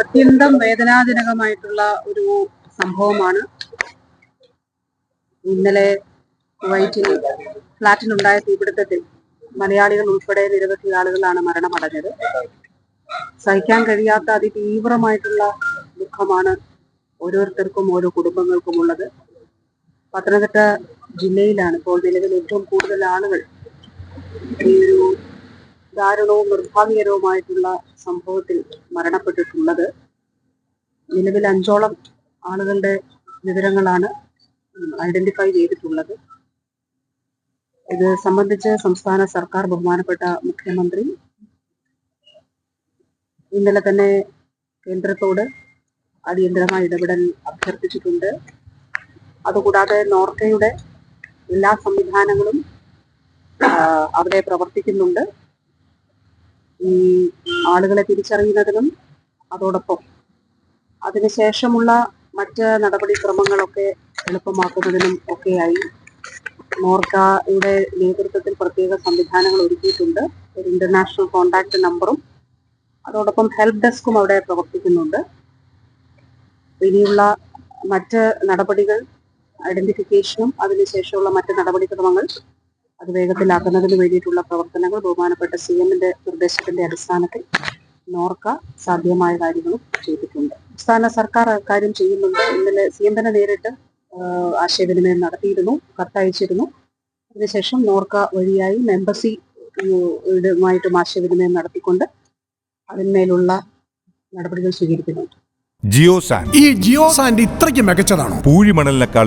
അത്യന്തം വേദനാജനകമായിട്ടുള്ള ഒരു സംഭവമാണ്. ഇന്നലെ കുവൈറ്റിൽ ഫ്ളാറ്റിനുണ്ടായ തീപിടുത്തത്തിൽ മലയാളികൾ ഉൾപ്പെടെ നിരവധി ആളുകളാണ് മരണമടഞ്ഞത്. സഹിക്കാൻ കഴിയാത്ത അതിതീവ്രമായിട്ടുള്ള ദുഃഖമാണ് ഓരോരുത്തർക്കും ഓരോ കുടുംബങ്ങൾക്കും ഉള്ളത്. പത്തനംതിട്ട ജില്ലയിലാണ് ഇപ്പോൾ നിലവിൽ ഏറ്റവും കൂടുതൽ ആളുകൾ ഈ ഒരു ദാരുണവും നിർഭാഗ്യകരവുമായിട്ടുള്ള സംഭവത്തിൽ മരണപ്പെട്ടിട്ടുള്ളത്. നിലവിൽ അഞ്ചോളം ആളുകളുടെ വിവരങ്ങളാണ് ഐഡന്റിഫൈ ചെയ്തിട്ടുള്ളത്. ഇത് സംബന്ധിച്ച് സംസ്ഥാന സർക്കാർ ബഹുമാനപ്പെട്ട മുഖ്യമന്ത്രി ഇന്നലെ തന്നെ കേന്ദ്രത്തോട് അടിയന്തരമായ ഇടപെടൽ അഭ്യർത്ഥിച്ചിട്ടുണ്ട്. അതുകൂടാതെ നോർക്കയുടെ എല്ലാ സംവിധാനങ്ങളും അവിടെ പ്രവർത്തിക്കുന്നുണ്ട്. ഈ ആളുകളെ തിരിച്ചറിയുന്നതിനും അതോടൊപ്പം അതിനുശേഷമുള്ള മറ്റ് നടപടിക്രമങ്ങളൊക്കെ എളുപ്പമാക്കുന്നതിനും ഒക്കെയായി. നോർക്കയുടെ നേതൃത്വത്തിൽ പ്രത്യേക സംവിധാനങ്ങൾ ഒരുക്കിയിട്ടുണ്ട്. ഒരു ഇന്റർനാഷണൽ കോൺടാക്ട് നമ്പറും അതോടൊപ്പം ഹെൽപ്പ് ഡെസ്കും അവിടെ പ്രവർത്തിക്കുന്നുണ്ട്. ഇനിയുള്ള മറ്റ് നടപടികൾ ഐഡന്റിഫിക്കേഷനും അതിനുശേഷമുള്ള മറ്റ് നടപടിക്രമങ്ങൾ അത് വേഗത്തിലാക്കുന്നതിന് വേണ്ടിയിട്ടുള്ള പ്രവർത്തനങ്ങൾ ബഹുമാനപ്പെട്ട സി എമ്മിന്റെ നിർദ്ദേശത്തിന്റെ അടിസ്ഥാനത്തിൽ നോർക്ക സാധ്യമായ കാര്യങ്ങളും ചെയ്തിട്ടുണ്ട്. സംസ്ഥാന സർക്കാർ കാര്യം ചെയ്യുന്നുണ്ട്. ഇന്നലെ സി എം തന്നെ നേരിട്ട് ആശയവിനിമയം നടത്തിയിരുന്നു കത്തയച്ചിരുന്നു. അതിനുശേഷം നോർക്ക വഴിയായി എംബസി ഇതുമായിട്ടും ആശയവിനിമയം നടത്തിക്കൊണ്ട് അതിന്മേലുള്ള നടപടികൾ സ്വീകരിക്കുന്നുണ്ട്. Geo sand. ഈ ജിയോ സാൻഡ് ഇത്രയ്ക്ക് മികച്ചതാണോ? പൂഴിമണലിനേക്കാൾ